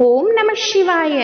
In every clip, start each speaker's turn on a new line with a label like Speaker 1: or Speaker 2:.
Speaker 1: ஓம் நம சிவாய.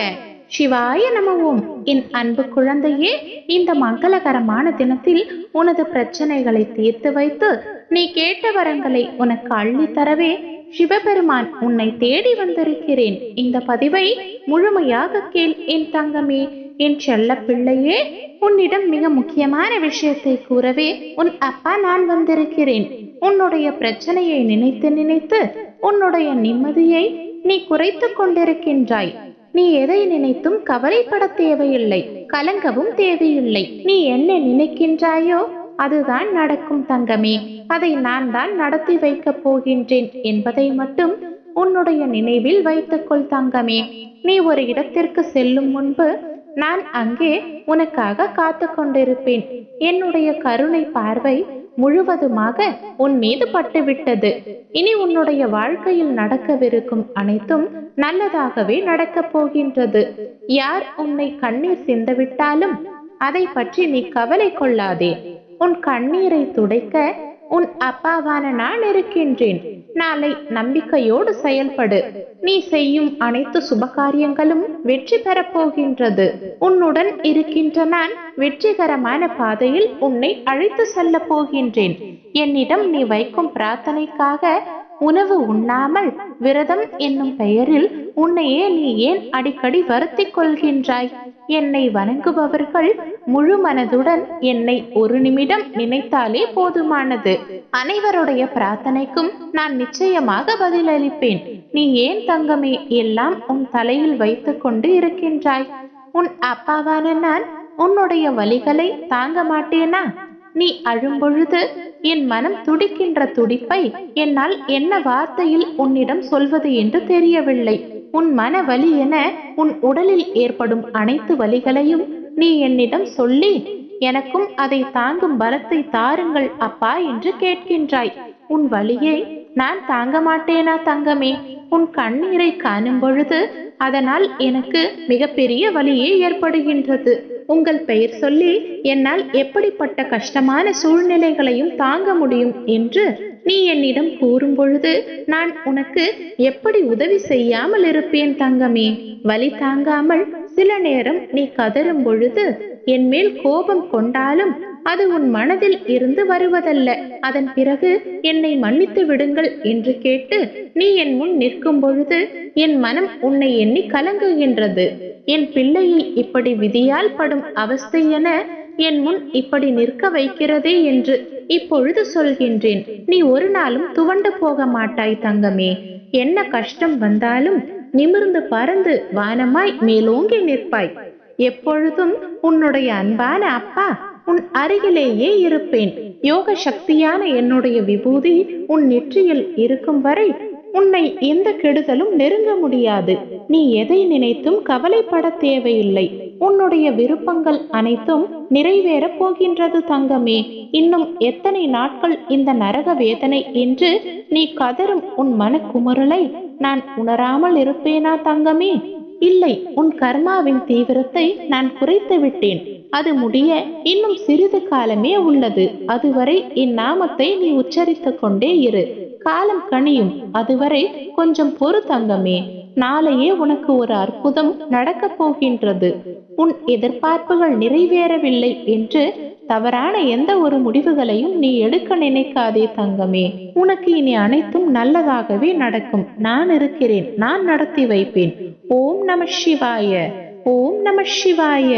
Speaker 1: சிவாய நம ஓம். என் அன்பு குழந்தையே இந்த மங்களகரமான தினத்தில் உனது பிரச்சனைகளை தீர்த்து வைத்து நீ கேட்ட வரங்களை உனக்கு அள்ளி தரவே சிவபெருமான் உன்னை தேடி வந்திருக்கிறேன். இந்த பதிவை முழுமையாக கேள் என் தங்கமே. என் செல்ல பிள்ளையே உன்னிடம் மிக முக்கியமான விஷயத்தை கூறவே உன் அப்பா நான் வந்திருக்கிறேன். உன்னுடைய பிரச்சனையை நினைத்து நினைத்து உன்னுடைய நிம்மதியை நீ குறைத்து கொண்டிருக்கின்றாய். நீ எதை நினைத்தும் கவலைப்பட தேவையில்லை. கலங்கவும் தேவையில்லை. நீ என்ன நினைக்கின்றாயோ அதுதான் நடக்கும் தங்கமே. அதை நான் தான் நடத்தி வைக்கப் போகின்றேன் என்பதை மட்டும் உன்னுடைய நினைவில் வைத்துக்கொள் தங்கமே. நீ ஒரு இடத்திற்கு செல்லும் முன்பு நான் அங்கே உனக்காக காத்து கொண்டிருப்பேன். என்னுடைய கருணை பார்வை முழுவதுமாக உன் மீது பட்டுவிட்டது. இனி உன்னுடைய வாழ்க்கையில் நடக்கவிருக்கும் அனைத்தும் நல்லதாகவே நடக்கப் போகின்றது. யார் உன்னை கண்ணீர் சிந்தவிட்டாலும் அதை பற்றி நீ கவலை கொள்ளாதே. உன் கண்ணீரை துடைக்க உன் அப்பாவான நான் இருக்கின்றேன். நாளை நம்பிக்கையோடு செயல்படு. நீ செய்யும் அனைத்து சுபகாரியங்களும் வெற்றி பெறப் போகின்றது. உன்னுடன் இருக்கின்ற நான் வெற்றிகரமான பாதையில் உன்னை அழைத்து செல்ல போகின்றேன். என்னிடம் நீ வைக்கும் பிரார்த்தனைக்காக உணவு உண்ணாமல் விரதம் என்னும் பெயரில் உன்னையே நீ ஏன் அடிக்கடி வருத்திக் கொள்கின்றாய்? என்னை வணங்குபவர்கள் முழு மனதுடன் என்னை ஒரு நிமிடம் நினைத்தாலே போதுமானது. அனைவருடைய பிரார்த்தனைக்கும் நான் நிச்சயமாக பதிலளிப்பேன். நீ ஏன் தங்கமே எல்லாம் உன் தலையில் வைத்துக் கொண்டு இருக்கின்றாய்? உன் அப்பாவான நான் உன்னுடைய வலிகளை தாங்க மாட்டேனா? நீ அழும்பொழுது என் மனம் துடிக்கின்ற துடிப்பை என்னால் என்ன வார்த்தையில் உன்னிடம் சொல்வது என்று தெரியவில்லை. உன் மன வலி என உன் உடலில் ஏற்படும் அனைத்து வலிகளையும் நீ என்னிடம் சொல்லி எனக்கும் அதை தாங்கும் பலத்தை தாருங்கள் அப்பா என்று கேட்கின்றாய். உன் வழியை நான் தாங்க மாட்டேனா தங்கமே? உன் கண்ணீரை காணும் பொழுது அதனால் எனக்கு மிகப்பெரிய வலியே ஏற்படுகின்றது. உங்கள் பெயர் சொல்லி என்னால் எப்படிப்பட்ட கஷ்டமான சூழ்நிலைகளையும் தாங்க முடியும் என்று நீ என்னிடம் கூறும் பொழுது நான் உனக்கு எப்படி உதவி செய்யாமல் இருப்பேன் தங்கமே? வலி தாங்காமல் சில நேரம் நீ கதறும் பொழுது என் மேல் கோபம் கொண்டாலும் அது உன் மனதில் இருந்து வருவதல்ல. அதன் பிறகு என்னை மன்னித்து விடுங்கள் என்று கேட்டு நீ என் முன் நிற்கும் பொழுது என் மனம் உன்னை எண்ணி கலங்குகின்றது. என் பிள்ளையை இப்படி விதியால் படும் அவஸ்தை என என் முன் இப்படி நிற்க வைக்கிறதே என்று இப்பொழுது சொல்கின்றேன். நீ ஒரு நாளும் துவண்டு போக மாட்டாய் தங்கமே. என்ன கஷ்டம் வந்தாலும் நிமிர்ந்து பறந்து வானமாய் மேலோங்கி நிற்பாய். எப்பொழுதும் உன்னுடைய அன்பான அப்பா உன் அருகிலேயே இருப்பேன். யோக சக்தியான என்னுடைய விபூதி உன் நெற்றியில் இருக்கும் வரை உன்னை எந்த கெடுதலும் நெருங்க முடியாது. நீ எதை நினைத்தும் கவலைப்பட தேவையில்லை. உன்னுடைய விருப்பங்கள் அனைத்தும் நிறைவேறப் போகின்றது தங்கமே. இன்னும் எத்தனை நாட்கள் இந்த நரக வேதனை என்று நீ கதறும் உன் மனக்குமுறலை நான் உணராமல் இருப்பேனா தங்கமே? இல்லை உன் கர்மாவின் தீவிரத்தை நான் குறைத்து விட்டேன் அது முடிய இன்னும் சிறிது காலமே உள்ளது. அதுவரை இந்நாமத்தை நீ உச்சரித்துக் கொண்டே இரு. காலம் கனியும். அதுவரை கொஞ்சம் பொறு தங்கமே. நாளையே உனக்கு ஒரு அற்புதம் நடக்கப் போகின்றது. உன் எதிர்பார்ப்புகள் நிறைவேறவில்லை என்று தவறான எந்த ஒரு முடிவுகளையும் நீ எடுக்க நினைக்காதே தங்கமே. உனக்கு இனி அனைத்தும் நல்லதாகவே நடக்கும். நான் இருக்கிறேன். நான் நடத்தி வைப்பேன். ஓம் நம சிவாய. ஓம் நம சிவாய.